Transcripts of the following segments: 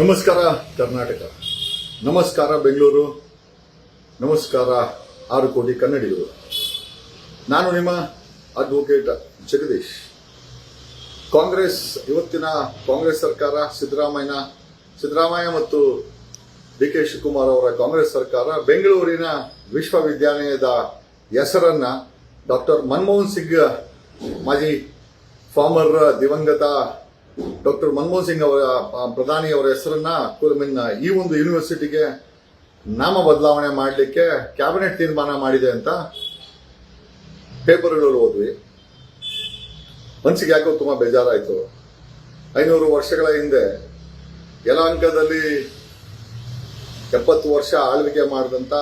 ನಮಸ್ಕಾರ, ಕರ್ನಾಟಕ. ನಮಸ್ಕಾರ, ಬೆಂಗಳೂರು. ನಮಸ್ಕಾರ, ಆರು ಕೋಟಿ ಕನ್ನಡಿಗರು. ನಾನು ನಿಮ್ಮ ಅಡ್ವೊಕೇಟ್ ಜಗದೀಶ್. ಕಾಂಗ್ರೆಸ್, ಇವತ್ತಿನ ಕಾಂಗ್ರೆಸ್ ಸರ್ಕಾರ, ಸಿದ್ದರಾಮಯ್ಯ ಸಿದ್ದರಾಮಯ್ಯ ಮತ್ತು ಡಿ ಕೆ ಶಿವಕುಮಾರ್ ಅವರ ಕಾಂಗ್ರೆಸ್ ಸರ್ಕಾರ, ಬೆಂಗಳೂರಿನ ವಿಶ್ವವಿದ್ಯಾಲಯದ ಹೆಸರನ್ನ ಡಾಕ್ಟರ್ ಮನಮೋಹನ್ ಸಿಂಗ್, ಮಾಜಿ ಫಾರ್ಮರ್ ದಿವಂಗತ ಡಾಕ್ಟರ್ ಮನಮೋಹನ್ ಸಿಂಗ್ ಅವರ ಪ್ರಧಾನಿ ಅವರ ಹೆಸರನ್ನ I ಈ ಒಂದು ಯೂನಿವರ್ಸಿಟಿಗೆ ನಾಮ ಬದಲಾವಣೆ ಮಾಡಲಿಕ್ಕೆ ಕ್ಯಾಬಿನೆಟ್ ತೀರ್ಮಾನ ಮಾಡಿದೆ ಅಂತ ಪೇಪರ್ಗಳಲ್ಲಿ ಓದ್ವಿ. ಮನ್ಸಿಗೆ ಯಾಕೋ ತುಂಬ ಬೇಜಾರಾಯಿತು. ಐನೂರು ವರ್ಷಗಳ ಹಿಂದೆ ಯಲಹಂಕದಲ್ಲಿ ಎಪ್ಪತ್ತು ವರ್ಷ ಆಳ್ವಿಕೆ ಮಾಡಿದಂತ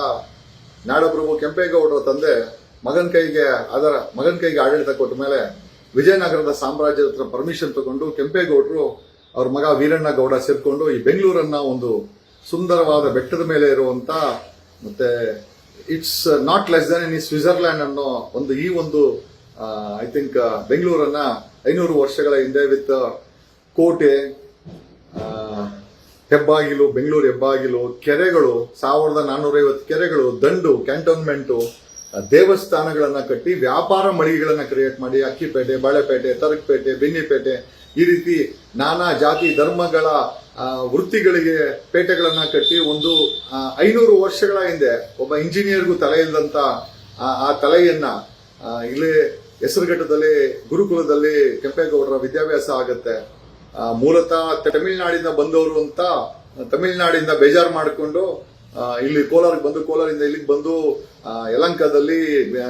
ನಾಡಪ್ರಭು ಕೆಂಪೇಗೌಡರ ತಂದೆ ಮಗನ ಕೈಗೆ ಅದರ ಮಗನ ಕೈಗೆ ಆಡಳಿತ ಕೊಟ್ಟ ಮೇಲೆ ವಿಜಯನಗರದ ಸಾಮ್ರಾಜ್ಯದ ಹತ್ರ ಪರ್ಮಿಷನ್ ತಗೊಂಡು ಕೆಂಪೇಗೌಡರು ಅವ್ರ ಮಗ ವೀರಣ್ಣ ಗೌಡ ಸೇರ್ಕೊಂಡು ಈ ಬೆಂಗಳೂರನ್ನ ಒಂದು ಸುಂದರವಾದ ಬೆಟ್ಟದ ಮೇಲೆ ಇರುವಂತ ಮತ್ತೆ it's not less than in Switzerland ಅನ್ನೋ ಒಂದು ಈ ಒಂದು ಐ ಥಿಂಕ್ ಬೆಂಗಳೂರನ್ನ ಐನೂರು ವರ್ಷಗಳ ಹಿಂದೆ ವಿತ್ ಕೋಟೆ ಹೆಬ್ಬಾಗಿಲು, ಬೆಂಗಳೂರು ಹೆಬ್ಬಾಗಿಲು, ಕೆರೆಗಳು, ಸಾವಿರದ ನಾನ್ನೂರೈವತ್ತು ಕೆರೆಗಳು, ದಂಡು ಕ್ಯಾಂಟೋನ್ಮೆಂಟು ದೇವಸ್ಥಾನಗಳನ್ನ ಕಟ್ಟಿ ವ್ಯಾಪಾರ ಮಳಿಗೆಗಳನ್ನು ಕ್ರಿಯೇಟ್ ಮಾಡಿ, ಅಕ್ಕಿಪೇಟೆ, ಬಾಳೆಪೇಟೆ, ತರಕಪೇಟೆ, ಬೆನ್ನಿಪೇಟೆ, ಈ ರೀತಿ ನಾನಾ ಜಾತಿ ಧರ್ಮಗಳ ವೃತ್ತಿಗಳಿಗೆ ಪೇಟೆಗಳನ್ನು ಕಟ್ಟಿ ಒಂದು ಐನೂರು ವರ್ಷಗಳ ಹಿಂದೆ ಒಬ್ಬ ಇಂಜಿನಿಯರ್ಗೂ ತಲೆ ಇಲ್ಲದಂತ ಆ- ತಲೆಯನ್ನ ಇಲ್ಲಿ ಇಲ್ಲೇ ಹೆಸರುಘಟ್ಟದಲ್ಲಿ ಗುರುಕುಲದಲ್ಲಿ ಕೆಂಪೇಗೌಡರ ವಿದ್ಯಾಭ್ಯಾಸ ಆಗತ್ತೆ. ಮೂಲತಃ ತಮಿಳುನಾಡಿಂದ ಬಂದವರು ಅಂತ ತಮಿಳುನಾಡಿಂದ ಬೇಜಾರು ಮಾಡಿಕೊಂಡು ಇಲ್ಲಿ ಕೋಲಾರಕ್ಕೆ ಬಂದು ಕೋಲಾರಿಂದ ಇಲ್ಲಿಗೆ ಬಂದು ಆ,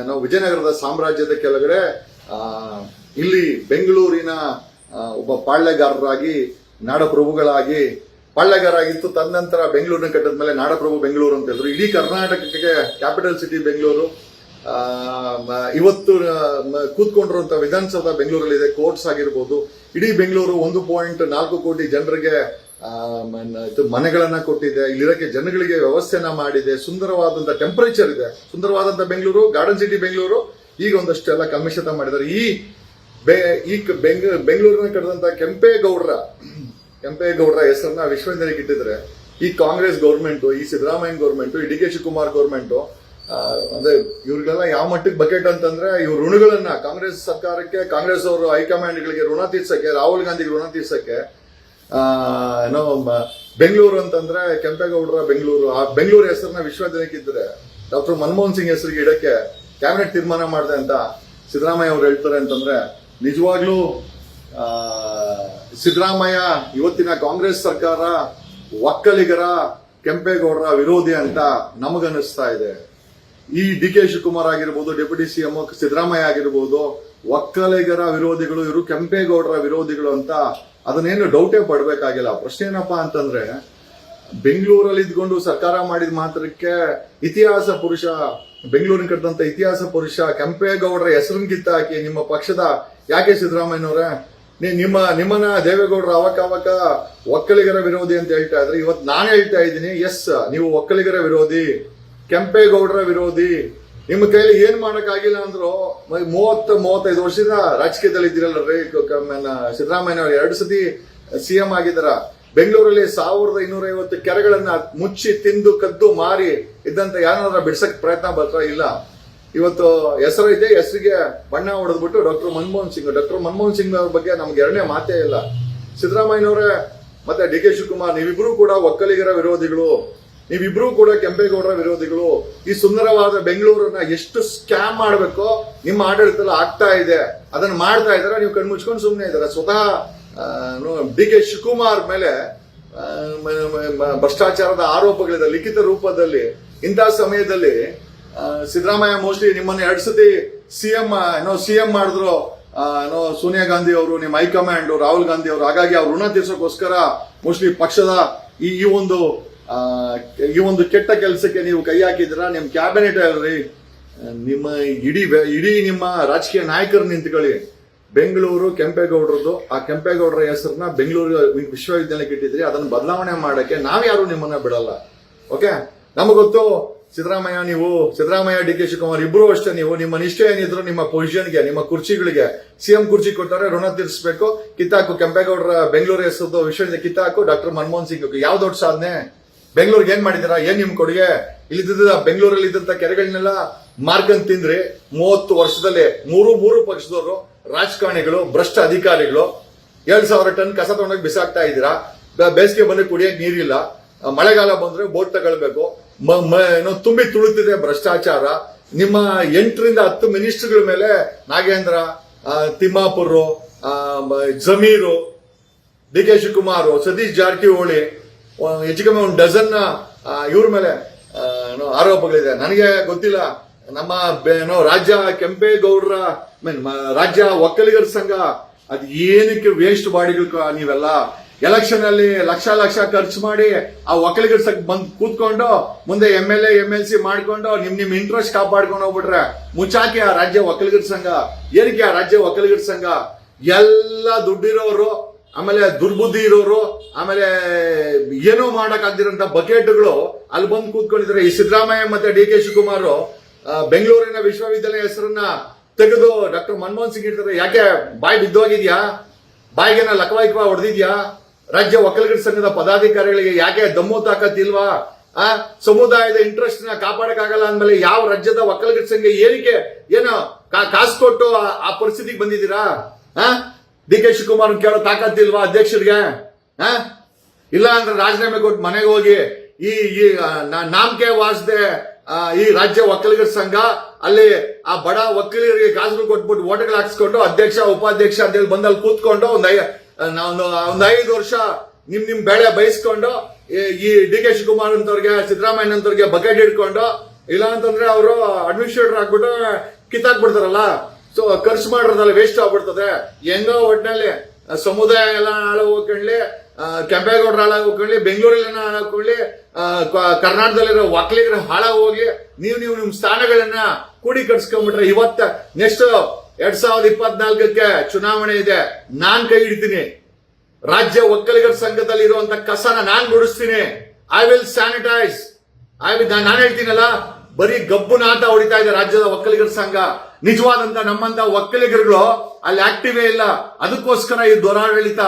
ನಾವು ವಿಜಯನಗರದ ಸಾಮ್ರಾಜ್ಯದ ಕೆಳಗಡೆ ಇಲ್ಲಿ ಬೆಂಗಳೂರಿನ ಒಬ್ಬ ಪಾಳ್ಯಗಾರರಾಗಿ ನಾಡಪ್ರಭುಗಳಾಗಿ ಪಾಳ್ಯಗಾರಾಗಿತ್ತು ತದನಂತರ ಬೆಂಗಳೂರಿನ ಕಟ್ಟದ ಮೇಲೆ ನಾಡಪ್ರಭು ಬೆಂಗಳೂರು ಅಂತ ಹೇಳಿದ್ರು ಇಡೀ ಕರ್ನಾಟಕಕ್ಕೆ ಕ್ಯಾಪಿಟಲ್ ಸಿಟಿ ಬೆಂಗಳೂರು. ಇವತ್ತು ಕೂತ್ಕೊಂಡಿರುವಂಥ ವಿಧಾನಸೌಧ ಬೆಂಗಳೂರಲ್ಲಿದೆ ಕೋರ್ಟ್ಸ್ ಆಗಿರ್ಬೋದು. ಇಡೀ ಬೆಂಗಳೂರು ಒಂದು ಪಾಯಿಂಟ್ ನಾಲ್ಕು ಕೋಟಿ ಜನರಿಗೆ ಇದು ಮನೆಗಳನ್ನ ಕೊಟ್ಟಿದೆ. ಇಲ್ಲಿರೋಕೆ ಜನಗಳಿಗೆ ವ್ಯವಸ್ಥೆನ ಮಾಡಿದೆ. ಸುಂದರವಾದಂತ ಟೆಂಪರೇಚರ್ ಇದೆ. ಸುಂದರವಾದಂತ ಬೆಂಗಳೂರು ಗಾರ್ಡನ್ ಸಿಟಿ ಬೆಂಗಳೂರು. ಈಗ ಒಂದಷ್ಟೆಲ್ಲ ಕಮಿಷನ್ ಮಾಡಿದ್ದಾರೆ. ಈ ಈ ಬೆಂಗಳೂರಿನ ಕರೆದಂತ ಕೆಂಪೇಗೌಡರ ಕೆಂಪೇಗೌಡರ ಹೆಸರನ್ನ ವಿಶ್ವವಿದ್ಯಾಲಯಕ್ಕೆ ಇಟ್ಟಿದ್ರೆ ಈ ಕಾಂಗ್ರೆಸ್ ಗೌರ್ಮೆಂಟ್ ಈ ಸಿದ್ದರಾಮಯ್ಯ ಗೌರ್ಮೆಂಟ್ ಈ ಡಿ ಕೆ ಶಿವಕುಮಾರ್ ಗೌರ್ಮೆಂಟ್ ಅಂದ್ರೆ ಇವ್ರಿಗೆಲ್ಲ ಯಾವ ಮಟ್ಟಕ್ಕೆ ಬಕೆಟ್ ಅಂತಂದ್ರೆ ಇವ್ರ ಋಣಗಳನ್ನ ಕಾಂಗ್ರೆಸ್ ಸರ್ಕಾರಕ್ಕೆ, ಕಾಂಗ್ರೆಸ್ ಅವರು ಹೈಕಮಾಂಡ್ಗಳಿಗೆ ಋಣ ತೀರ್ಸಕ್ಕೆ, ರಾಹುಲ್ ಗಾಂಧಿಗೆ ಋಣ ತೀರ್ಸಕ್ಕೆ ಏನೋ ಬೆಂಗಳೂರು ಅಂತಂದ್ರೆ ಕೆಂಪೇಗೌಡರ ಬೆಂಗಳೂರು. ಆ ಬೆಂಗಳೂರು ಹೆಸರನ್ನ ವಿಶ್ವವಿದ್ಯಾಲಯಕ್ಕೆ ಇದ್ರೆ ಡಾಕ್ಟರ್ ಮನಮೋಹನ್ ಸಿಂಗ್ ಹೆಸರಿಗೆ ಇಡಕ್ಕೆ ಕ್ಯಾಬಿನೆಟ್ ತೀರ್ಮಾನ ಮಾಡಿದೆ ಅಂತ ಸಿದ್ದರಾಮಯ್ಯ ಅವ್ರು ಹೇಳ್ತಾರೆ ಅಂತಂದ್ರೆ ನಿಜವಾಗ್ಲೂ ಸಿದ್ದರಾಮಯ್ಯ ಇವತ್ತಿನ ಕಾಂಗ್ರೆಸ್ ಸರ್ಕಾರ ಒಕ್ಕಲಿಗರ ಕೆಂಪೇಗೌಡರ ವಿರೋಧಿ ಅಂತ ನಮಗನ್ನಿಸ್ತಾ ಇದೆ. ಈ ಡಿ ಕೆ ಶಿವಕುಮಾರ್ ಆಗಿರ್ಬೋದು, ಡೆಪ್ಯೂಟಿ ಸಿಎಂ ಸಿದ್ದರಾಮಯ್ಯ ಆಗಿರ್ಬೋದು, ಒಕ್ಕಲಿಗರ ವಿರೋಧಿಗಳು ಇವರು ಕೆಂಪೇಗೌಡರ ವಿರೋಧಿಗಳು ಅಂತ ಅದನ್ನೇನು ಡೌಟೇ ಪಡಬೇಕಾಗಿಲ್ಲ. ಪ್ರಶ್ನೆ ಏನಪ್ಪಾ ಅಂತಂದ್ರೆ, ಬೆಂಗಳೂರಲ್ಲಿ ಇದ್ಕೊಂಡು ಸರ್ಕಾರ ಮಾಡಿದ ಮಾತ್ರಕ್ಕೆ ಇತಿಹಾಸ ಪುರುಷ, ಬೆಂಗಳೂರಿನ ಕಟ್ಟದಂತ ಇತಿಹಾಸ ಪುರುಷ ಕೆಂಪೇಗೌಡರ ಹೆಸರನ್ನ ಕಿತ್ತಾಕಿ ನಿಮ್ಮ ಪಕ್ಷದ, ಯಾಕೆ ಸಿದ್ದರಾಮಯ್ಯನವರೇ? ನೀ- ನಿಮ್ಮ, ನಿಮ್ಮನ್ನ ದೇವೇಗೌಡರ ಅವಕ ಅವಕ ಒಕ್ಕಲಿಗರ ವಿರೋಧಿ ಅಂತ ಹೇಳ್ತಾ ಇದ್ರೆ. ಇವತ್ತು ನಾನು ಹೇಳ್ತಾ ಇದ್ದೀನಿ, ಎಸ್, ನೀವು ಒಕ್ಕಲಿಗರ ವಿರೋಧಿ, ಕೆಂಪೇಗೌಡರ ವಿರೋಧಿ ನಿಮ್ಮ ಕೈಲಿ ಏನ್ ಮಾಡೋಕ್ಕಾಗಿಲ್ಲ ಅಂದ್ರು ಮೂವತ್ತ ಮೂವತ್ತು, ಮೂವತ್ತೈದು ವರ್ಷದಿಂದ ರಾಜಕೀಯದಲ್ಲಿ ಇದ್ದೀರಲ್ಲ ರೀ ಸಿದ್ದರಾಮಯ್ಯ ಎರಡು ಸತಿ ಸಿಎಂ ಆಗಿದ್ದಾರ. ಬೆಂಗಳೂರಲ್ಲಿ ಸಾವಿರದ ಇನ್ನೂರ ಐವತ್ತು ಕೆರೆಗಳನ್ನ ಮುಚ್ಚಿ, ತಿಂದು, ಕದ್ದು, ಮಾರಿ ಇದ್ದಂತ ಯಾರಾದ್ರೂ ಬಿಡ್ಸಕ್ ಪ್ರಯತ್ನ ಬರ್ತಾ ಇಲ್ಲ. ಇವತ್ತು ಹೆಸರು ಇದೆ, ಹೆಸರಿಗೆ ಬಣ್ಣ ಹೊಡೆದ್ಬಿಟ್ಟು ಡಾಕ್ಟರ್ ಮನಮೋಹನ್ ಸಿಂಗ್. ಡಾಕ್ಟರ್ ಮನಮೋಹನ್ ಸಿಂಗ್ ಅವ್ರ ಬಗ್ಗೆ ನಮ್ಗೆ ಎರಡನೇ ಮಾತೇ ಇಲ್ಲ. ಸಿದ್ದರಾಮಯ್ಯನವರೇ, ಮತ್ತೆ ಡಿ ಕೆ ಶಿವಕುಮಾರ್, ನೀವಿಬ್ರು ಕೂಡ ಒಕ್ಕಲಿಗರ ವಿರೋಧಿಗಳು. ನೀವಿಬ್ರು ಕೂಡ ಕೆಂಪೇಗೌಡರ ವಿರೋಧಿಗಳು, ಈ ಸುಂದರವಾದ ಬೆಂಗಳೂರನ್ನ ಎಷ್ಟು ಸ್ಕ್ಯಾಮ್ ಮಾಡಬೇಕೋ, ನಿಮ್ಮ ಆಡಳಿತದಲ್ಲಿ ಆಗ್ತಾ ಇದೆ. ಅದನ್ನ ಮಾಡ್ತಾ ಇದಾರೆ ನೀವು ಕಣ್ಮುಚ್ಕೊಂಡು ಸುಮ್ಮನೆ ಇದ್ದಾರೆ. ಸ್ವತಃ ಡಿ ಕೆ ಶಿವಕುಮಾರ್ ಮೇಲೆ ಭ್ರಷ್ಟಾಚಾರದ ಆರೋಪಗಳಿದೆ. ಲಿಖಿತ ರೂಪದಲ್ಲಿ ಇಂತಹ ಸಮಯದಲ್ಲಿ ಸಿದ್ದರಾಮಯ್ಯ ಮೋಸ್ಟ್ಲಿ ನಿಮ್ಮನ್ನ ಎರಡು ಸತಿ ಸಿಎಂ ಏನೋ ಸಿಎಂ ಮಾಡಿದ್ರು. ಏನೋ ಸೋನಿಯಾ ಗಾಂಧಿ ಅವರು, ನಿಮ್ಮ ಹೈಕಮಾಂಡ್, ರಾಹುಲ್ ಗಾಂಧಿ ಅವರು, ಹಾಗಾಗಿ ಅವ್ರ ಋಣ ತೀರ್ಸೋಕೋಸ್ಕರ ಮೋಸ್ಟ್ಲಿ ಪಕ್ಷದ ಈ ಒಂದು ಈ ಒಂದು ಕೆಟ್ಟ ಕೆಲಸಕ್ಕೆ ನೀವು ಕೈ ಹಾಕಿದ್ರ ನಿಮ್ಮ ಕ್ಯಾಬಿನೆಟ್ ಅಲ್ರಿ ನಿಮ್ಮ ಇಡೀ ಇಡೀ ನಿಮ್ಮ ರಾಜಕೀಯ ನಾಯಕರು ನಿಂತ್ಕೊಳ್ಳಿ. ಬೆಂಗಳೂರು ಕೆಂಪೇಗೌಡರದು ಆ ಕೆಂಪೇಗೌಡರ ಹೆಸರನ್ನ ಬೆಂಗಳೂರು ವಿಶ್ವವಿದ್ಯಾಲಯಕ್ಕೆ ಇಟ್ಟಿದ್ರಿ ಅದನ್ನ ಬದಲಾವಣೆ ಮಾಡಕ್ಕೆ ನಾವ್ಯಾರು ನಿಮ್ಮನ್ನ ಬಿಡಲ್ಲ. ಓಕೆ? ನಮಗೊತ್ತು ಸಿದ್ದರಾಮಯ್ಯ ನೀವು, ಸಿದ್ದರಾಮಯ್ಯ, ಡಿ ಕೆ ಶಿವಕುಮಾರ್ ಇಬ್ರು ಅಷ್ಟೇ ನೀವು. ನಿಮ್ಮ ನಿಷ್ಠೆ ಏನಿದ್ರು ನಿಮ್ಮ ಪೊಸಿಷನ್ಗೆ ನಿಮ್ಮ ಕುರ್ಚಿಗಳಿಗೆ ಸಿಎಂ ಕುರ್ಚಿ ಕೊಡ್ತಾರೆ ಋಣ ತೀರಿಸಬೇಕು. ಕಿತ್ತಾಕು, ಕೆಂಪೇಗೌಡರ ಬೆಂಗಳೂರು ಹೆಸರು ವಿಶ್ವ ಕಿತ್ತಾಕು, ಡಾಕ್ಟರ್ ಮನಮೋಹನ್ ಸಿಂಗ್ ಯಾವ ದೊಡ್ಡ ಸಾಧನೆ? ಬೆಂಗಳೂರಿಗೆ ಏನ್ ಮಾಡಿದೀರಾ ಏನ್ ನಿಮ್ ಕೊಡುಗೆ? ಇಲ್ಲಿದ್ದ ಬೆಂಗಳೂರಲ್ಲಿ ಇದ್ದಂತ ಕೆರೆಗಳನ್ನೆಲ್ಲ ಮಾರ್ಕಂಡ್ ತಿಂದ್ರಿ. ಮೂವತ್ತು ವರ್ಷದಲ್ಲಿ ಮೂರು ಮೂರು ಪಕ್ಷದವರು ರಾಜಕಾರಣಿಗಳು, ಭ್ರಷ್ಟ ಅಧಿಕಾರಿಗಳು. ಎರಡ್ ಸಾವಿರ ಟನ್ ಕಸ ತಗೊಂಡೋಗಿ ಬಿಸಾಕ್ತಾ ಇದ್ದೀರಾ? ಬೇಸಿಗೆ ಬಂದ್ರೆ ಕುಡಿಯಕ್ ನೀರಿಲ್ಲ. ಮಳೆಗಾಲ ಬಂದ್ರೆ ಬೋಟ್ ತಗೊಳ್ಬೇಕು. ತುಂಬಿ ತುಳುತ್ತಿದೆ ಭ್ರಷ್ಟಾಚಾರ. ನಿಮ್ಮ ಎಂಟರಿಂದ ಹತ್ತು ಮಿನಿಸ್ಟರ್ಗಳ ಮೇಲೆ ನಾಗೇಂದ್ರ ತಿಮ್ಮಾಪುರ್ ಜಮೀರು, ಡಿ ಕೆ ಶಿವಕುಮಾರ್, ಸತೀಶ್ ಜಾರಕಿಹೊಳಿ ಹೆಚ್ಚು ಕಮ್ಮಿ ಒಂದು ಡಜನ್ ಇವ್ರ ಮೇಲೆ ಏನೋ ಆರೋಪಗಳಿದೆ. ನನಗೆ ಗೊತ್ತಿಲ್ಲ. ನಮ್ಮ ಏನೋ ರಾಜ್ಯ ಕೆಂಪೇಗೌಡರ ಮೀನ್ ರಾಜ್ಯ ಒಕ್ಕಲಿಗರ ಸಂಘ, ಅದು ಏನಕ್ಕೆ ವೇಸ್ಟ್ ಬಾಡಿಗಳು ನೀವೆಲ್ಲ? ಎಲೆಕ್ಷನ್ ಅಲ್ಲಿ ಲಕ್ಷ ಲಕ್ಷ ಖರ್ಚು ಮಾಡಿ ಆ ಒಕ್ಕಲಿಗರ ಸಂಘ ಬಂದ್ ಕೂತ್ಕೊಂಡು, ಮುಂದೆ M L A M L C ಮಾಡ್ಕೊಂಡು, ನಿಮ್ ನಿಮ್ ಇಂಟ್ರೆಸ್ಟ್ ಕಾಪಾಡ್ಕೊಂಡು ಹೋಗ್ಬಿಟ್ರೆ, ಮುಚ್ಚಾಕಿ ಆ ರಾಜ್ಯ ಒಕ್ಕಲಿಗರ ಸಂಘ. ಏನಕ್ಕೆ ಆ ರಾಜ್ಯ ಒಕ್ಕಲಿಗರ ಸಂಘ? ಎಲ್ಲ ದುಡ್ಡಿರೋರು ಆಮೇಲೆ ದುರ್ಬುದ್ಧಿ ಇರೋರು, ಆಮೇಲೆ ಏನೋ ಮಾಡಕ್ ಆಗ್ದಿರಂತ ಬಕೆಟ್ಗಳು ಅಲ್ಲಿ ಬಂದು ಕೂತ್ಕೊಂಡಿದ್ದಾರೆ ಈ ಸಿದ್ದರಾಮಯ್ಯ ಮತ್ತೆ ಡಿ ಕೆ ಶಿವಕುಮಾರ್ ಬೆಂಗಳೂರಿನ ವಿಶ್ವವಿದ್ಯಾಲಯ ಹೆಸರನ್ನ ತೆಗೆದು ಡಾಕ್ಟರ್ ಮನಮೋಹನ್ ಸಿಂಗ್ ಇರ್ತಾರೆ ಯಾಕೆ, ಬಾಯಿ ಬಿದ್ದೋಗಿದ್ಯಾ? ಬಾಯಿಗೆನ ಲಕವಾಯ್ಕವ ಹೊಡೆದಿದ್ಯಾ? ರಾಜ್ಯ ಒಕ್ಕಲಿಗರ ಸಂಘದ ಪದಾಧಿಕಾರಿಗಳಿಗೆ ಯಾಕೆ ದಮ್ಮು ತಾಕತ್ತಿಲ್ವಾ? ಆ, ಸಮುದಾಯದ ಇಂಟ್ರೆಸ್ಟ್ನ ಕಾಪಾಡಕ್ಕಾಗಲ್ಲ ಅಂದ್ಮೇಲೆ ಯಾವ ರಾಜ್ಯದ ಒಕ್ಕಲಿಗರ ಸಂಘ ಏನಕ್ಕೆ ಏನೋ ಕಾಸು ಕೊಟ್ಟು ಆ- ಆ ಪರಿಸ್ಥಿತಿಗೆ ಬಂದಿದ್ದೀರಾ? ಆ? ಡಿ ಕೆ ಶಿವಕುಮಾರ್ ಕೇಳೋ ತಾಕತ್ತಿಲ್ವಾ ಅಧ್ಯಕ್ಷರಿಗೆ? ಹಾ? ಇಲ್ಲ ಅಂದ್ರೆ ರಾಜೀನಾಮೆ ಕೊಟ್ಟು ಮನೆಗೆ ಹೋಗಿ ಈ ಈ ನಾಮಕೆ ವಾಸದೆ ಈ ರಾಜ್ಯ ಒಕ್ಕಲಿಗರ ಸಂಘ, ಅಲ್ಲಿ ಆ ಬಡ ಒಕ್ಕಲಿಗರಿಗೆ ಕಾಸುಗಳು ಕೊಟ್ಬಿಟ್ಟು ಓಟ್ಗಳು ಹಾಕಿಸ್ಕೊಂಡು ಅಧ್ಯಕ್ಷ, ಉಪಾಧ್ಯಕ್ಷ ಅಂತೇಳಿ ಬಂದಲ್ಲಿ ಕೂತ್ಕೊಂಡು ಒಂದ್ ಒಂದು ಐದು ವರ್ಷ ನಿಮ್ ನಿಮ್ ಬೆಳೆ ಬಯಸ್ಕೊಂಡು ಈ- ಡಿ ಕೆ ಶಿವಕುಮಾರ್ ಅಂತವ್ರಿಗೆ, ಸಿದ್ದರಾಮಯ್ಯ ಅಂತವ್ರಿಗೆ ಬಕೆಟ್ ಹಿಡ್ಕೊಂಡು, ಇಲ್ಲ ಅಂತಂದ್ರೆ ಅವರು ಅಡ್ಮಿನಿಸ್ಟ್ರೇಟರ್ ಆಗ್ಬಿಟ್ಟು ಕಿತ್ತಾಕ್ಬಿಡ್ತಾರಲ್ಲ? ಸೊ ಖರ್ಚು ಮಾಡಿರೋದಲ್ಲ ವೇಸ್ಟ್ ಆಗ್ಬಿಡ್ತದೆ. ಹೆಂಗೋ ಒಟ್ಟಿನಲ್ಲಿ ಸಮುದಾಯ ಎಲ್ಲ ಹಾಳು ಹೋಗ್ಕೊಳ್ಳಿ ಕೆಂಪೇಗೌಡರ ಹಾಳಾಗಿ ಹೋಗ್ಕೊಳ್ಳಿ, ಬೆಂಗಳೂರಲ್ಲಿ ಹಾಳಾಗ್ಕೊಳ್ಳಿ ಕರ್ನಾಟಕದಲ್ಲಿರೋ ಒಕ್ಕಲಿಗರ ಹಾಳಾಗಿ ಹೋಗಿ ನೀವು ನೀವು ನಿಮ್ ಸ್ಥಾನಗಳನ್ನ ಕೂಡಿ ಕಟ್ಸ್ಕೊಂಡ್ಬಿಟ್ರೆ ಇವತ್ತ ನೆಕ್ಸ್ಟ್ ಎರಡ್ ಸಾವಿರದ ಇಪ್ಪತ್ನಾಲ್ಕಕ್ಕೆ ಚುನಾವಣೆ ಇದೆ. ನಾನ್ ಕೈ ಹಿಡಿತೀನಿ. ರಾಜ್ಯ ಒಕ್ಕಲಿಗರ ಸಂಘದಲ್ಲಿ ಇರುವಂತ ಕಸನ ನಾನ್ ಗುಡಿಸ್ತೀನಿ. I will sanitize I will ನಾನು ಹೇಳ್ತೀನಲ್ಲ, ಬರೀ ಗಬ್ಬು ನಾಟ ಹೊಡಿತಾ ಇದೆ ರಾಜ್ಯದ ಒಕ್ಕಲಿಗರ ಸಂಘ. ನಿಜವಾದಂತ ನಮ್ಮಂತ ಒಕ್ಕಲಿಗರುಗಳು ಅಲ್ಲಿ ಆಕ್ಟಿವೇ ಇಲ್ಲ. ಅದಕ್ಕೋಸ್ಕರ ಈ ದುರಾಡಳಿತ